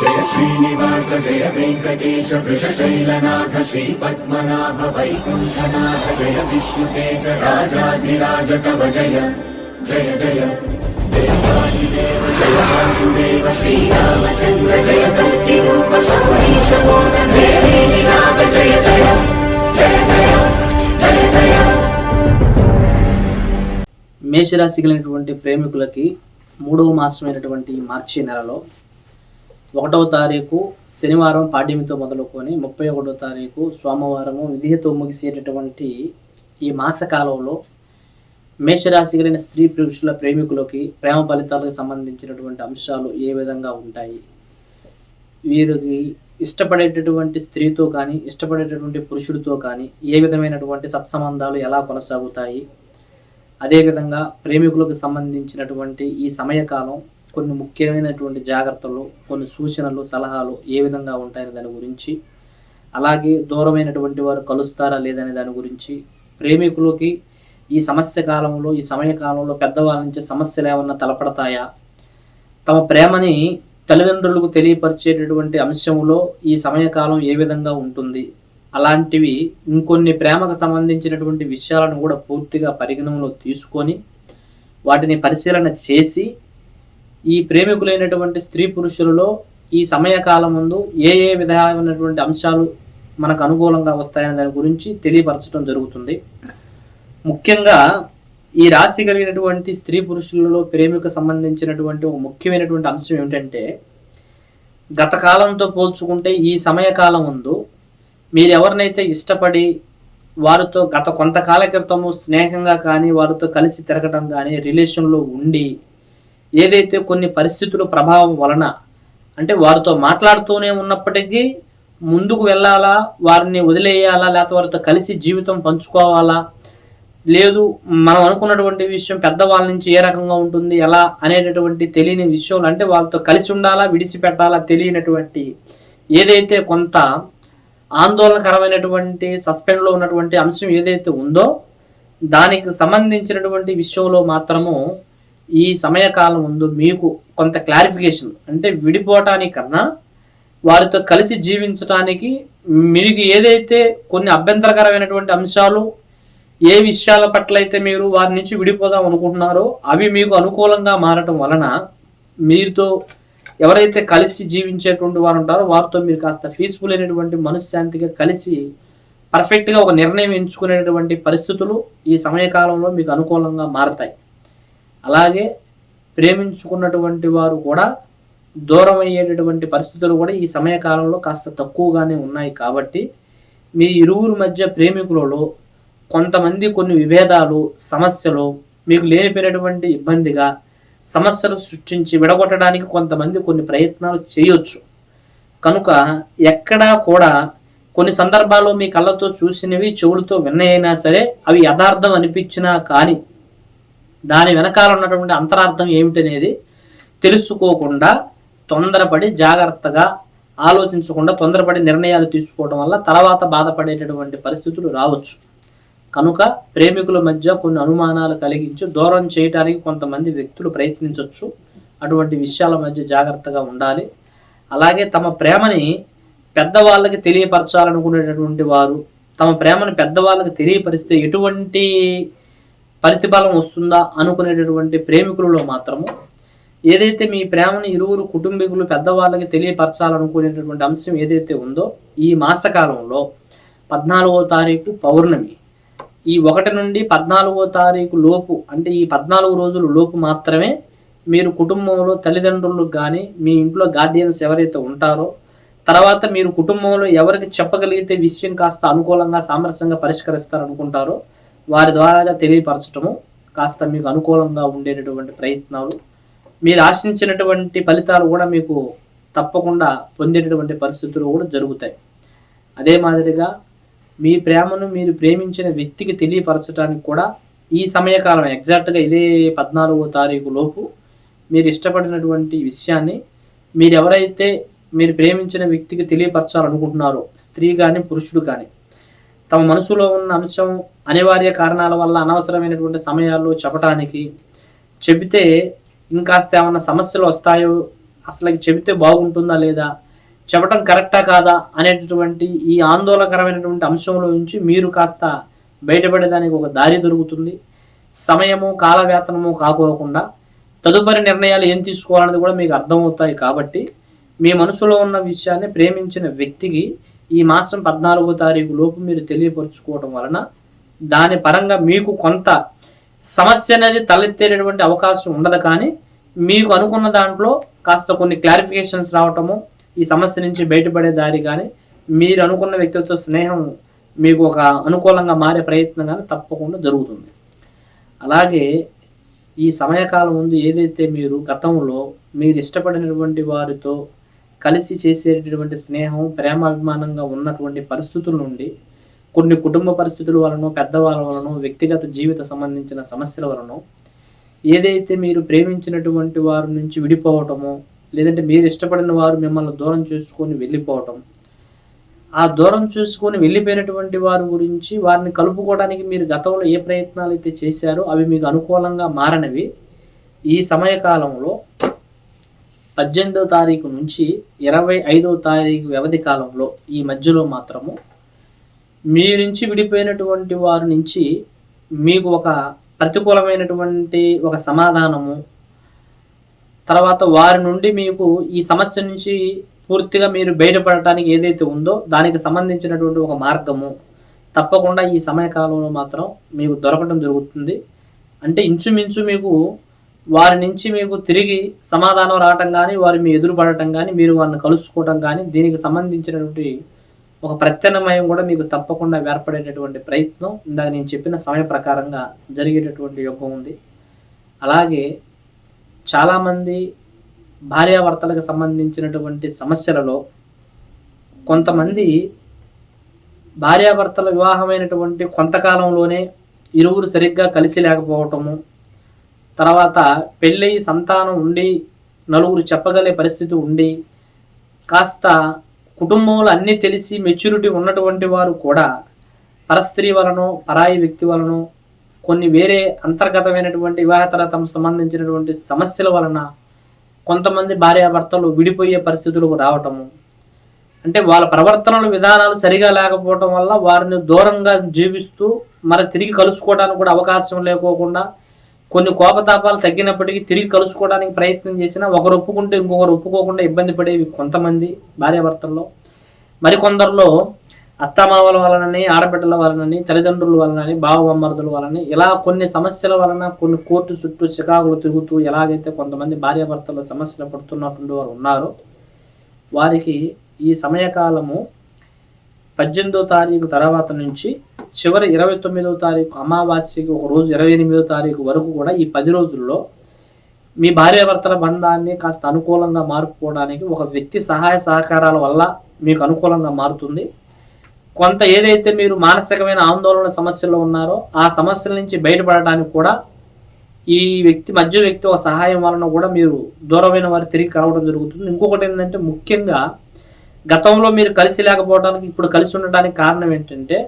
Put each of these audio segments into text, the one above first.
జయ శ్రీనివాస జయ వెంకటేశ వృషశైలనాథ శ్రీ పద్మనాభ వైకుంఠనాథ జయ విష్ణుతేజ రాజాధిరాజ కవ జయ జయ జయ. దేవాదిదేవ జయ వాసుదేవ శ్రీరామచంద్ర జయ కల్కి రూప సౌరీశ నాథ జయ జయ జయ జయ జయ జయ. మేషరాశి కలిగినటువంటి ప్రేమికులకి మూడవ మాసమైనటువంటి మార్చి నెలలో ఒకటవ తారీఖు శనివారం పాడ్యమితో మొదలుకొని ముప్పై ఒకటో తారీఖు సోమవారము విధియతో ముగిసేటటువంటి ఈ మాస కాలంలో మేషరాశి కలిగిన స్త్రీ పురుషుల ప్రేమికులకి ప్రేమ ఫలితాలకు సంబంధించినటువంటి అంశాలు ఏ విధంగా ఉంటాయి? వీరికి ఇష్టపడేటటువంటి స్త్రీతో కానీ ఇష్టపడేటటువంటి పురుషుడితో కానీ ఏ విధమైనటువంటి సత్సంబంధాలు ఎలా కొనసాగుతాయి? అదేవిధంగా ప్రేమికులకు సంబంధించినటువంటి ఈ సమయకాలం కొన్ని ముఖ్యమైనటువంటి జాగ్రత్తలు కొన్ని సూచనలు సలహాలు ఏ విధంగా ఉంటాయనే దాని గురించి అలాగే దూరమైనటువంటి వారు కలుస్తారా లేదనే దాని గురించి ప్రేమికులకి ఈ సమస్య కాలంలో ఈ సమయకాలంలో పెద్దవాళ్ళ నుంచి సమస్యలు ఏమన్నా తలపడతాయా? తమ ప్రేమని తల్లిదండ్రులకు తెలియపరిచేటటువంటి అంశంలో ఈ సమయకాలం ఏ విధంగా ఉంటుంది? అలాంటివి ఇంకొన్ని ప్రేమకు సంబంధించినటువంటి విషయాలను కూడా పూర్తిగా పరిగణనలో తీసుకొని వాటిని పరిశీలన చేసి ఈ ప్రేమికులైనటువంటి స్త్రీ పురుషులలో ఈ సమయకాలం ముందు ఏ ఏ విధమైనటువంటి అంశాలు మనకు అనుకూలంగా వస్తాయనే దాని గురించి తెలియపరచడం జరుగుతుంది. ముఖ్యంగా ఈ రాశి కలిగినటువంటి స్త్రీ పురుషులలో ప్రేమికు సంబంధించినటువంటి ఒక ముఖ్యమైనటువంటి అంశం ఏమిటంటే గత కాలంతో పోల్చుకుంటే ఈ సమయకాలం ముందు మీరు ఎవరినైతే ఇష్టపడి వారితో గత కొంతకాల క్రితము స్నేహంగా కానీ వారితో కలిసి తిరగడం కానీ రిలేషన్లో ఉండి ఏదైతే కొన్ని పరిస్థితుల ప్రభావం వలన అంటే వారితో మాట్లాడుతూనే ఉన్నప్పటికీ ముందుకు వెళ్ళాలా వారిని వదిలేయాలా లేకపోతే వారితో కలిసి జీవితం పంచుకోవాలా? లేదు మనం అనుకున్నటువంటి విషయం పెద్దవాళ్ళ నుంచి ఏ రకంగా ఉంటుంది ఎలా అనేటటువంటి తెలియని విషయంలో అంటే వాళ్ళతో కలిసి ఉండాలా విడిచిపెట్టాలా తెలియనటువంటి ఏదైతే కొంత ఆందోళనకరమైనటువంటి సస్పెండ్లో ఉన్నటువంటి అంశం ఏదైతే ఉందో దానికి సంబంధించినటువంటి విషయంలో మాత్రము ఈ సమయకాలం ముందు మీకు కొంత క్లారిఫికేషన్ అంటే విడిపోవటానికన్నా వారితో కలిసి జీవించటానికి మీకు ఏదైతే కొన్ని అభ్యంతరకరమైనటువంటి అంశాలు ఏ విషయాల పట్ల అయితే మీరు వారి నుంచి విడిపోదాం అనుకుంటున్నారో అవి మీకు అనుకూలంగా మారటం వలన మీరుతో ఎవరైతే కలిసి జీవించేటువంటి వారు ఉంటారో వారితో మీరు కాస్త పీస్ఫుల్ అయినటువంటి మనశ్శాంతిగా కలిసి పర్ఫెక్ట్గా ఒక నిర్ణయం ఎంచుకునేటువంటి పరిస్థితులు ఈ సమయకాలంలో మీకు అనుకూలంగా మారతాయి. అలాగే ప్రేమించుకున్నటువంటి వారు కూడా దూరం అయ్యేటటువంటి పరిస్థితులు కూడా ఈ సమయకాలంలో కాస్త తక్కువగానే ఉన్నాయి కాబట్టి మీ ఇరువురు మధ్య ప్రేమికులలో కొంతమంది కొన్ని విభేదాలు సమస్యలు మీకు లేనిపోయినటువంటి ఇబ్బందిగా సమస్యలు సృష్టించి విడగొట్టడానికి కొంతమంది కొన్ని ప్రయత్నాలు చేయొచ్చు. కనుక ఎక్కడా కూడా కొన్ని సందర్భాల్లో మీ కళ్ళతో చూసినవి చెవులతో విన్నయైనా సరే అవి యథార్థం అనిపించినా కానీ దాని వెనకాల ఉన్నటువంటి అంతరార్థం ఏమిటనేది తెలుసుకోకుండా తొందరపడి జాగ్రత్తగా ఆలోచించకుండా తొందరపడి నిర్ణయాలు తీసుకోవడం వల్ల తర్వాత బాధపడేటటువంటి పరిస్థితులు రావచ్చు. కనుక ప్రేమికుల మధ్య కొన్ని అనుమానాలు కలిగించి దూరం చేయడానికి కొంతమంది వ్యక్తులు ప్రయత్నించవచ్చు అటువంటి విషయాల మధ్య జాగ్రత్తగా ఉండాలి. అలాగే తమ ప్రేమని పెద్దవాళ్ళకి తెలియపరచాలనుకునేటటువంటి వారు తమ ప్రేమను పెద్దవాళ్ళకి తెలియపరిస్తే ఎటువంటి ప్రతిఫలం వస్తుందా అనుకునేటటువంటి ప్రేమికులలో మాత్రము ఏదైతే మీ ప్రేమను ఇరువురు కుటుంబీకులు పెద్దవాళ్ళకి తెలియపరచాలనుకునేటటువంటి అంశం ఏదైతే ఉందో ఈ మాసకాలంలో పద్నాలుగో తారీఖు పౌర్ణమి. ఈ ఒకటి నుండి పద్నాలుగో తారీఖు లోపు అంటే ఈ పద్నాలుగు రోజుల లోపు మాత్రమే మీరు కుటుంబంలో తల్లిదండ్రులకు కానీ మీ ఇంట్లో గార్డియన్స్ ఎవరైతే ఉంటారో తర్వాత మీరు కుటుంబంలో ఎవరికి చెప్పగలిగితే విషయం కాస్త అనుకూలంగా సామరస్యంగా పరిష్కరిస్తారనుకుంటారో వారి ద్వారా తెలియపరచటము కాస్త మీకు అనుకూలంగా ఉండేటటువంటి ప్రయత్నాలు. మీరు ఆశించినటువంటి ఫలితాలు కూడా మీకు తప్పకుండా పొందేటటువంటి పరిస్థితులు కూడా జరుగుతాయి. అదే మాదిరిగా మీ ప్రేమను మీరు ప్రేమించిన వ్యక్తికి తెలియపరచడానికి కూడా ఈ సమయకాలం ఎగ్జాక్ట్గా ఇదే పద్నాలుగో తారీఖు లోపు మీరు ఇష్టపడినటువంటి విషయాన్ని మీరు ఎవరైతే మీరు ప్రేమించిన వ్యక్తికి తెలియపరచాలనుకుంటున్నారో స్త్రీ కానీ పురుషుడు కానీ తమ మనసులో ఉన్న అంశం అనివార్య కారణాల వల్ల అనవసరమైనటువంటి సమయాల్లో చెప్పటానికి చెబితే ఇంకాస్త ఏమైనా సమస్యలు వస్తాయో అసలు చెబితే బాగుంటుందా లేదా చెప్పడం కరెక్టా కాదా అనేటటువంటి ఈ ఆందోళనకరమైనటువంటి అంశంలో నుంచి మీరు కాస్త బయటపడేదానికి ఒక దారి దొరుకుతుంది. సమయము కాలవేతనము కాకోకుండా తదుపరి నిర్ణయాలు ఏం తీసుకోవాలనేది కూడా మీకు అర్థమవుతాయి కాబట్టి మీ మనసులో ఉన్న విషయాన్ని ప్రేమించిన వ్యక్తికి ఈ మాసం పద్నాలుగో తారీఖు లోపు మీరు తెలియపరుచుకోవడం వలన దాని పరంగా మీకు కొంత సమస్య అనేది తలెత్తేటటువంటి అవకాశం ఉండదు. కానీ మీకు అనుకున్న దాంట్లో కాస్త కొన్ని క్లారిఫికేషన్స్ రావటము ఈ సమస్య నుంచి బయటపడే దారి కానీ మీరు అనుకున్న వ్యక్తితో స్నేహం మీకు ఒక అనుకూలంగా మారే ప్రయత్నం కానీ తప్పకుండా జరుగుతుంది. అలాగే ఈ సమయకాలం ముందు ఏదైతే మీరు గతంలో మీరు ఇష్టపడినటువంటి వారితో కలిసి చేసేటటువంటి స్నేహం ప్రేమాభిమానంగా ఉన్నటువంటి పరిస్థితుల నుండి కొన్ని కుటుంబ పరిస్థితుల వలన పెద్దవాళ్ళ వలన వ్యక్తిగత జీవిత సంబంధించిన సమస్యల వలన ఏదైతే మీరు ప్రేమించినటువంటి వారి నుంచి విడిపోవటము లేదంటే మీరు ఇష్టపడిన వారు మిమ్మల్ని దూరం చేసుకొని వెళ్ళిపోవటం ఆ దూరం చూసుకొని వెళ్ళిపోయినటువంటి వారి గురించి వారిని కలుపుకోవడానికి మీరు గతంలో ఏ ప్రయత్నాలు అయితే చేశారో అవి మీకు అనుకూలంగా మారనివి. ఈ సమయకాలంలో పద్దెనిమిదో తారీఖు నుంచి ఇరవై ఐదో తారీఖు వ్యవధి కాలంలో ఈ మధ్యలో మాత్రము మీ నుంచి విడిపోయినటువంటి వారి నుంచి మీకు ఒక ప్రతికూలమైనటువంటి ఒక సమాధానము తర్వాత వారి నుండి మీకు ఈ సమస్య నుంచి పూర్తిగా మీరు బయటపడటానికి ఏదైతే ఉందో దానికి సంబంధించినటువంటి ఒక మార్గము. తప్పకుండా ఈ సమయకాలంలో మాత్రం మీకు దొరకడం జరుగుతుంది. అంటే ఇంచుమించు మీకు వారి నుంచి మీకు తిరిగి సమాధానం రావటం కానీ వారు మీ ఎదురు పడటం కానీ మీరు వారిని కలుసుకోవటం కానీ దీనికి సంబంధించినటువంటి ఒక ప్రత్యామ్నాయం కూడా మీకు తప్పకుండా ఏర్పడేటటువంటి ప్రయత్నం. ఇందాక నేను చెప్పిన సమయ ప్రకారంగా జరిగేటటువంటి యోగం ఉంది. అలాగే చాలామంది భార్యాభర్తలకు సంబంధించినటువంటి సమస్యలలో కొంతమంది భార్యాభర్తల వివాహమైనటువంటి కొంతకాలంలోనే ఇరువురు సరిగ్గా కలిసి లేకపోవటము తర్వాత పెళ్ళి సంతానం ఉండి నలుగురు చెప్పగలే పరిస్థితి ఉండి కాస్త కుటుంబంలో అన్నీ తెలిసి మెచ్యూరిటీ ఉన్నటువంటి వారు కూడా పరస్త్రీ వలన పరాయి వ్యక్తి వలన కొన్ని వేరే అంతర్గతమైనటువంటి వివాహతరతం సంబంధించినటువంటి సమస్యల వలన కొంతమంది భార్యాభర్తలు విడిపోయే పరిస్థితులకు రావటము. అంటే వాళ్ళ ప్రవర్తనల విధానాలు సరిగా లేకపోవటం వల్ల వారిని దూరంగా జీవిస్తూ మరి తిరిగి కలుసుకోవడానికి కూడా అవకాశం లేకోకుండా కొన్ని కోపతాపాలు తగ్గినప్పటికీ తిరిగి కలుసుకోవడానికి ప్రయత్నం చేసినా ఒకరు ఒప్పుకుంటే ఇంకొకరు ఒప్పుకోకుండా ఇబ్బంది పడేవి కొంతమంది భార్యాభర్తల్లో. మరికొందరిలో అత్తమామల వలనని ఆడబిడ్డల వలనని తల్లిదండ్రుల వలనని బావమర్దుల వలన ఇలా కొన్ని సమస్యల వలన కొన్ని కోర్టు చుట్టూ చికాకులు తిరుగుతూ ఎలాగైతే కొంతమంది భార్యాభర్తలు సమస్యలు పడుతున్నటువంటి వారు ఉన్నారో వారికి ఈ సమయకాలము పద్దెనిమిదో తారీఖు తర్వాత నుంచి చివరి ఇరవై తొమ్మిదో తారీఖు అమావాస్యకి ఒక రోజు ఇరవై ఎనిమిదో తారీఖు వరకు కూడా ఈ పది రోజుల్లో మీ భార్యాభర్తల బంధాన్ని కాస్త అనుకూలంగా మారుకోవడానికి ఒక వ్యక్తి సహాయ సహకారాల వల్ల మీకు అనుకూలంగా మారుతుంది. కొంత ఏదైతే మీరు మానసికమైన ఆందోళన సమస్యల్లో ఉన్నారో ఆ సమస్యల నుంచి బయటపడడానికి కూడా ఈ వ్యక్తి మధ్య వ్యక్తి ఒక సహాయం వలన కూడా మీరు దూరమైన వారు తిరిగి కలవడం జరుగుతుంది. ఇంకొకటి ఏంటంటే ముఖ్యంగా గతంలో మీరు కలిసి లేకపోవడానికి ఇప్పుడు కలిసి ఉండడానికి కారణం ఏంటంటే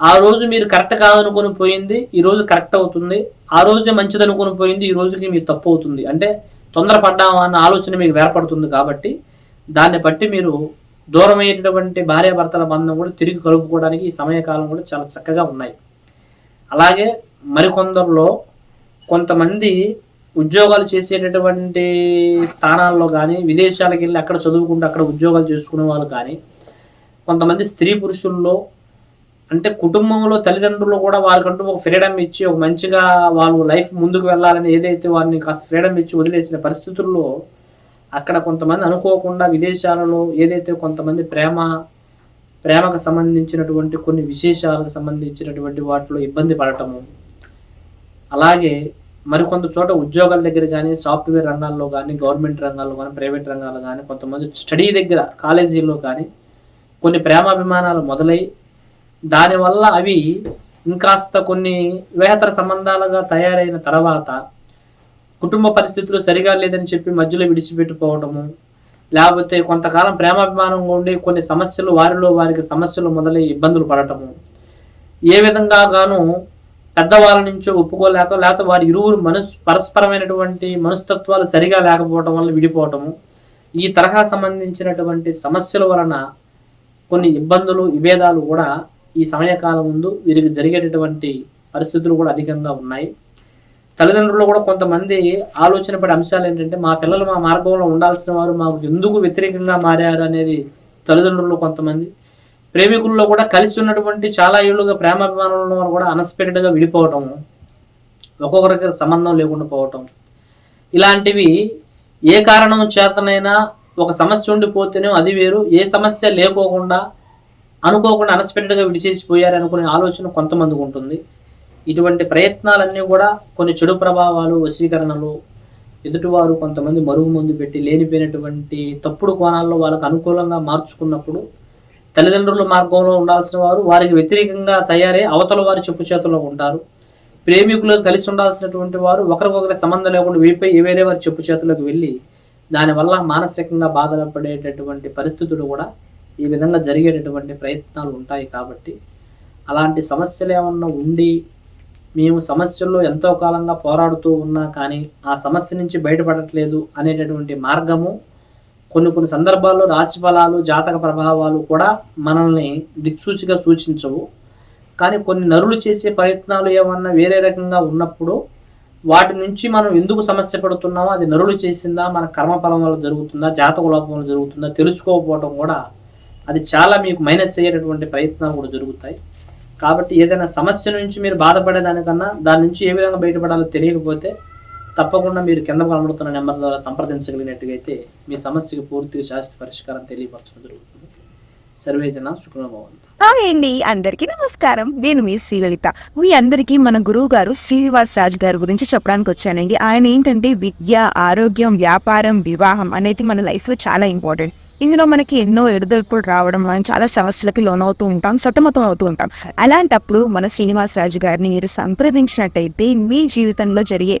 ఆ రోజు మీరు కరెక్ట్ కాదనుకొని పోయింది ఈ రోజు కరెక్ట్ అవుతుంది ఆ రోజే మంచిది అనుకుని పోయింది ఈ రోజుకి మీకు తప్పు అవుతుంది. అంటే తొందరపడ్డామా అన్న ఆలోచన మీకు ఏర్పడుతుంది కాబట్టి దాన్ని బట్టి మీరు దూరమైనటువంటి భార్యాభర్తల బంధం కూడా తిరిగి కలుపుకోవడానికి ఈ సమయకాలం కూడా చాలా చక్కగా ఉన్నాయి. అలాగే మరికొందరిలో కొంతమంది ఉద్యోగాలు చేసేటటువంటి స్థానాల్లో కానీ విదేశాలకు వెళ్ళి అక్కడ చదువుకుంటూ అక్కడ ఉద్యోగాలు చేసుకునే వాళ్ళు కానీ కొంతమంది స్త్రీ పురుషుల్లో అంటే కుటుంబంలో తల్లిదండ్రులు కూడా వారికంటూ ఒక ఫ్రీడమ్ ఇచ్చి ఒక మంచిగా వాళ్ళు లైఫ్ ముందుకు వెళ్ళాలని ఏదైతే వారిని కాస్త ఫ్రీడమ్ ఇచ్చి వదిలేసిన పరిస్థితుల్లో అక్కడ కొంతమంది అనుకోకుండా విదేశాలలో ఏదైతే కొంతమంది ప్రేమ ప్రేమకు సంబంధించినటువంటి కొన్ని విశేషాలకు సంబంధించినటువంటి వాటిలో ఇబ్బంది పడటము అలాగే మరికొంత చోట ఉద్యోగాల దగ్గర కానీ సాఫ్ట్వేర్ రంగాల్లో కానీ గవర్నమెంట్ రంగాల్లో కానీ ప్రైవేట్ రంగాల్లో కానీ కొంతమంది స్టడీ దగ్గర కాలేజీల్లో కానీ కొన్ని ప్రేమాభిమానాలు మొదలై దానివల్ల అవి ఇంకాస్త కొన్ని వేహతర సంబంధాలుగా తయారైన తర్వాత కుటుంబ పరిస్థితులు సరిగా లేదని చెప్పి మధ్యలో విడిచిపెట్టుకోవడము లేకపోతే కొంతకాలం ప్రేమాభిమానంగా ఉండి కొన్ని సమస్యలు వారిలో వారికి సమస్యలు మొదలై ఇబ్బందులు పడటము ఏ విధంగా గాను పెద్దవాళ్ళ నుంచో ఒప్పుకోలేక లేకపోతే వారి ఇరువురు మనస్ పరస్పరమైనటువంటి మనస్తత్వాలు సరిగా లేకపోవటం వల్ల విడిపోవటము. ఈ తరహా సంబంధించినటువంటి సమస్యల వలన కొన్ని ఇబ్బందులు విభేదాలు కూడా ఈ సమయకాలం ముందు వీరికి జరిగేటటువంటి పరిస్థితులు కూడా అధికంగా ఉన్నాయి. తల్లిదండ్రులు కూడా కొంతమంది ఆలోచన పడే అంశాలు ఏంటంటే మా పిల్లలు మా మార్గంలో ఉండాల్సిన వారు మాకు ఎందుకు వ్యతిరేకంగా మారారు అనేది తల్లిదండ్రులు కొంతమంది ప్రేమికుల్లో కూడా కలిసి ఉన్నటువంటి చాలా ఏళ్ళుగా ప్రేమాభిమానంలో వారు కూడా అన్ఎక్స్పెక్టెడ్గా విడిపోవటం ఒక్కొక్కరికి సంబంధం లేకుండా పోవటం. ఇలాంటివి ఏ కారణం చేతనైనా ఒక సమస్య ఉండిపోతేనే అది వేరు. ఏ సమస్య లేకోకుండా అనుకోకుండా అన్ఎక్స్పెక్టెడ్గా విడిచేసిపోయారు అనుకునే ఆలోచన కొంతమందికి ఉంటుంది. ఇటువంటి ప్రయత్నాలన్నీ కూడా కొన్ని చెడు ప్రభావాలు వశీకరణలు ఎదుటివారు కొంతమంది మరుగు ముందు పెట్టి లేనిపోయినటువంటి తప్పుడు కోణాల్లో వాళ్ళకు అనుకూలంగా మార్చుకున్నప్పుడు తల్లిదండ్రుల మార్గంలో ఉండాల్సిన వారు వారికి వ్యతిరేకంగా తయారై అవతల వారి చెప్పు చేతుల్లో ఉంటారు. ప్రేమికులు కలిసి ఉండాల్సినటువంటి వారు ఒకరికొకరి సంబంధం లేకుండా వీపై వేరే వారి చెప్పు చేతులకు వెళ్ళి దానివల్ల మానసికంగా బాధలు పడేటటువంటి పరిస్థితులు కూడా ఈ విధంగా జరిగేటటువంటి ప్రయత్నాలు ఉంటాయి కాబట్టి అలాంటి సమస్యలు ఏమన్నా ఉండి మేము సమస్యల్లో ఎంతో కాలంగా పోరాడుతూ ఉన్నా కానీ ఆ సమస్య నుంచి బయటపడట్లేదు అనేటటువంటి మార్గము కొన్ని కొన్ని సందర్భాల్లో రాశి ఫలాలు జాతక ప్రభావాలు కూడా మనల్ని దిక్సూచిగా సూచించవు. కానీ కొన్ని నరులు చేసే ప్రయత్నాలు ఏమన్నా వేరే రకంగా ఉన్నప్పుడు వాటి నుంచి మనం ఎందుకు సమస్య పడుతున్నామో అది నరులు చేసిందా మన కర్మఫలం వల్ల జరుగుతుందా జాతక లోపం వల్ల జరుగుతుందా తెలుసుకోకపోవడం కూడా అది చాలా మీకు మైనస్ అయ్యేటటువంటి ప్రయత్నాలు కూడా జరుగుతాయి. కాబట్టి ఏదైనా సమస్య నుంచి మీరు బాధపడేదానికన్నా దాని నుంచి ఏ విధంగా బయటపడాలో తెలియకపోతే తప్పకుండా మీరు కింద కనబడుతున్న నెంబర్ ద్వారా సంప్రదించగలిగినట్టుగైతే మీ సమస్యకు పూర్తిగా శాస్త్ర పరిష్కారం తెలియపరచడం జరుగుతుంది. సర్వేజన శుక్రభవంత అండి అందరికీ నమస్కారం. నేను మీ శ్రీలలిత. మీ అందరికీ మన గురువు గారు శ్రీనివాస్ రాజు గారి గురించి చెప్పడానికి వచ్చానండి. ఆయన ఏంటంటే విద్య ఆరోగ్యం వ్యాపారం వివాహం అనేది మన లైఫ్లో చాలా ఇంపార్టెంట్. ఇందులో మనకి ఎన్నో ఎడుదొడుపులు రావడం మనం చాలా సమస్యలకి లోనవుతూ ఉంటాం సతమతం అవుతూ ఉంటాం. అలాంటప్పుడు మన శ్రీనివాస్ రాజు గారిని మీరు సంప్రదించినట్టయితే మీ జీవితంలో జరిగే